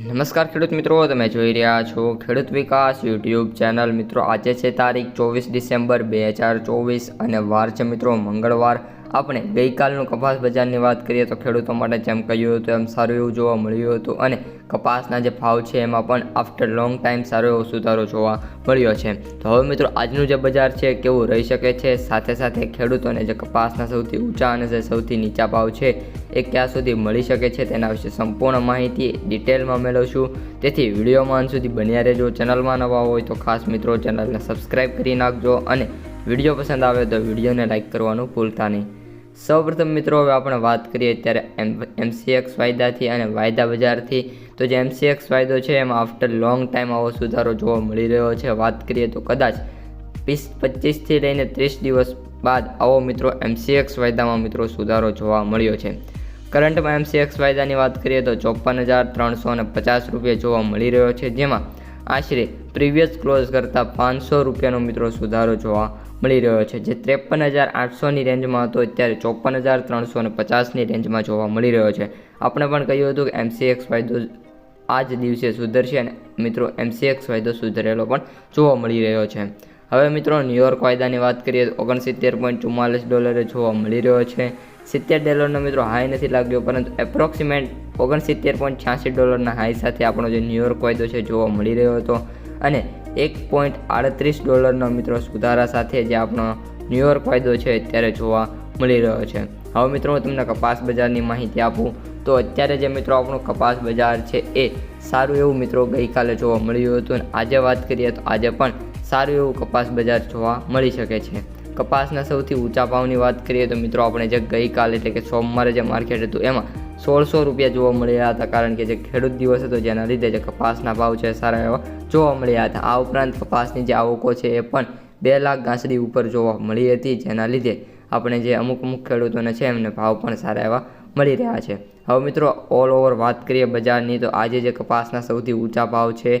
નમસ્કાર ખેડૂત મિત્રો, તમે જોઈ રહ્યા છો ખેડૂત વિકાસ યુટ્યુબ ચેનલ. મિત્રો, આજે છે તારીખ ચોવીસ ડિસેમ્બર બે હજાર ચોવીસ અને વાર છે મિત્રો, મંગળવાર આપણે ગઈકાલનું કપાસ બજારની વાત કરીએ તો ખેડૂતો માટે જેમ કહ્યું હતું એમ સારું એવું જોવા મળ્યું હતું અને કપાસના જે ભાવ છે એમાં પણ આફ્ટર લોંગ ટાઈમ સારો એવો સુધારો જોવા મળ્યો છે. તો હવે મિત્રો આજનું જે બજાર છે કેવું રહી શકે છે? સાથે સાથે ખેડૂતોને જે કપાસના સૌથી ઊંચા અને જે સૌથી નીચા ભાવ છે એ ક્યાં સુધી મળી શકે છે તેના વિશે સંપૂર્ણ માહિતી ડિટેલમાં મેળવશું. તેથી વિડીયોમાં અંત સુધી બન્યા રહેજો. ચેનલમાં નવા હોય તો ખાસ મિત્રો ચેનલને સબસ્ક્રાઈબ કરી નાખજો અને વીડિયો પસંદ આવે તો વિડીયોને લાઇક કરવાનું ભૂલતા નહીં. સૌપ્રથમ મિત્રો, હવે આપણે વાત કરીએ અત્યારે એમ, એમસીએક્સ વાયદાથી અને વાયદા બજારથી. તો જે એમસીએક્સ વાયદો છે, એમાં આફ્ટર લોંગ ટાઈમ આવો સુધારો જોવા મળી રહ્યો છે. વાત કરીએ તો કદાચ વીસ, પચીસથી લઈને ત્રીસ દિવસ બાદ આવો મિત્રો એમસીએક્સ વાયદામાં મિત્રો સુધારો જોવા મળ્યો છે. કરંટમાં એમસીએક્સ વાયદાની વાત કરીએ તો ચોપન હજાર ત્રણસો અને પચાસ રૂપિયા જોવા મળી રહ્યો છે. જેમાં આશરે પ્રીવિયસ ક્લોઝ કરતાં પાંચસો રૂપિયાનો મિત્રો સુધારો જોવા મળી રહ્યો છે. જે ત્રેપન હજાર આઠસોની રેન્જમાં હતો, અત્યારે ચોપન હજાર ત્રણસો અને પચાસની રેન્જમાં જોવા મળી રહ્યો છે. આપણે પણ કહ્યું હતું કે એમસીએક્સ વાયદો આ જ દિવસે સુધરશે અને મિત્રો એમસીએક્સ વાયદો સુધરેલો પણ જોવા મળી રહ્યો છે. હવે મિત્રો, ન્યુયોર્ક વાયદાની વાત કરીએ તો ઓગણસિત્તેર પોઈન્ટ ચુમ્માલીસ ડોલરે જોવા મળી રહ્યો છે. સિત્તેર ડોલરનો મિત્રો હાઈ નથી લાગ્યો, પરંતુ એપ્રોક્સિમેટ ઓગણસિત્તેર પોઈન્ટ છ્યાસી ડોલરના હાઈ સાથે આપણો જે ન્યુયોર્ક વાયદો છે જોવા મળી રહ્યો હતો. અને એક પોઈન્ટ આડત્રીસ ડોલરનો મિત્રો સુધારા સાથે જે આપણો ન્યુયોર્ક ફાયદો છે અત્યારે જોવા મળી રહ્યો છે. હવે મિત્રો હું તમને કપાસ બજારની માહિતી આપું. તો અત્યારે જે મિત્રો આપણું કપાસ બજાર છે એ સારું એવું મિત્રો ગઈકાલે જોવા મળ્યું હતું અને આજે વાત કરીએ તો આજે પણ સારું એવું કપાસ બજાર જોવા મળી શકે છે. કપાસના સૌથી ઊંચા ભાવની વાત કરીએ તો મિત્રો આપણે જે ગઈકાલે એટલે કે સોમવારે જે માર્કેટ હતું એમાં સોળસો રૂપિયા જોવા મળ્યા હતા, કારણ કે જે ખેડૂત દિવસ હતો જેના લીધે જે કપાસના ભાવ છે સારા એવા જોવા મળ્યા હતા. આ ઉપરાંત કપાસની જે આવકો છે એ પણ બે લાખ ગાંસડી ઉપર જોવા મળી હતી, જેના લીધે આપણે જે અમુક અમુક ખેડૂતોને છે એમને ભાવ પણ સારા એવા મળી રહ્યા છે. હવે મિત્રો ઓલ ઓવર વાત કરીએ બજારની, તો આજે જે કપાસના સૌથી ઊંચા ભાવ છે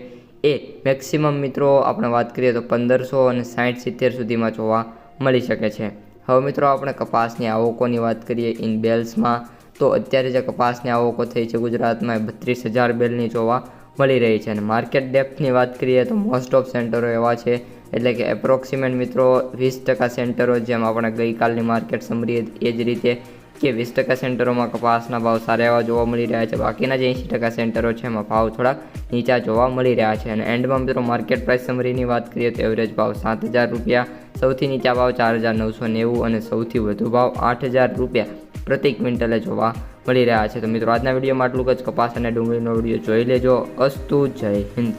એ મેક્સિમમ મિત્રો આપણે વાત કરીએ તો પંદરસો અને સાઠ સિત્તેર સુધીમાં જોવા મળી શકે છે. હવે મિત્રો, આપણે કપાસની આવકોની વાત કરીએ ઇન બેલ્સમાં તો અત્યારે જે કપાસની આવકો થઈ છે ગુજરાતમાં બત્રીસ હજાર બેલની જોવા મળી રહી છે. અને માર્કેટ ડેપ્થની વાત કરીએ તો મોસ્ટ ઓફ સેન્ટરો એવા છે, એટલે કે એપ્રોક્સિમેટ મિત્રો વીસ ટકા સેન્ટરો જેમ આપણે ગઈકાલની માર્કેટ સમરી એ જ રીતે કે વીસ ટકા સેન્ટરોમાં કપાસના ભાવ સારા એવા જોવા મળી રહ્યા છે, બાકીના જે એંશી ટકા સેન્ટરો છે એમાં ભાવ થોડાક નીચા જોવા મળી રહ્યા છે. અને એન્ડમાં મિત્રો માર્કેટ પ્રાઇસ સમરીની વાત કરીએ તો એવરેજ ભાવ સાત હજાર રૂપિયા, સૌથી નીચા ભાવ ચાર હજાર નવસો નેવું અને સૌથી વધુ ભાવ આઠ હજાર રૂપિયા. પ્રતિ ક્વિન્ટલે જોવા મળી રહ્યા છે. તો મિત્રો, આજના વિડીયોમાં આટલું જ. કપાસ અને ડુંગળીનો વીડિયો જોઈ લેજો. અસ્તુ જય હિન્દ.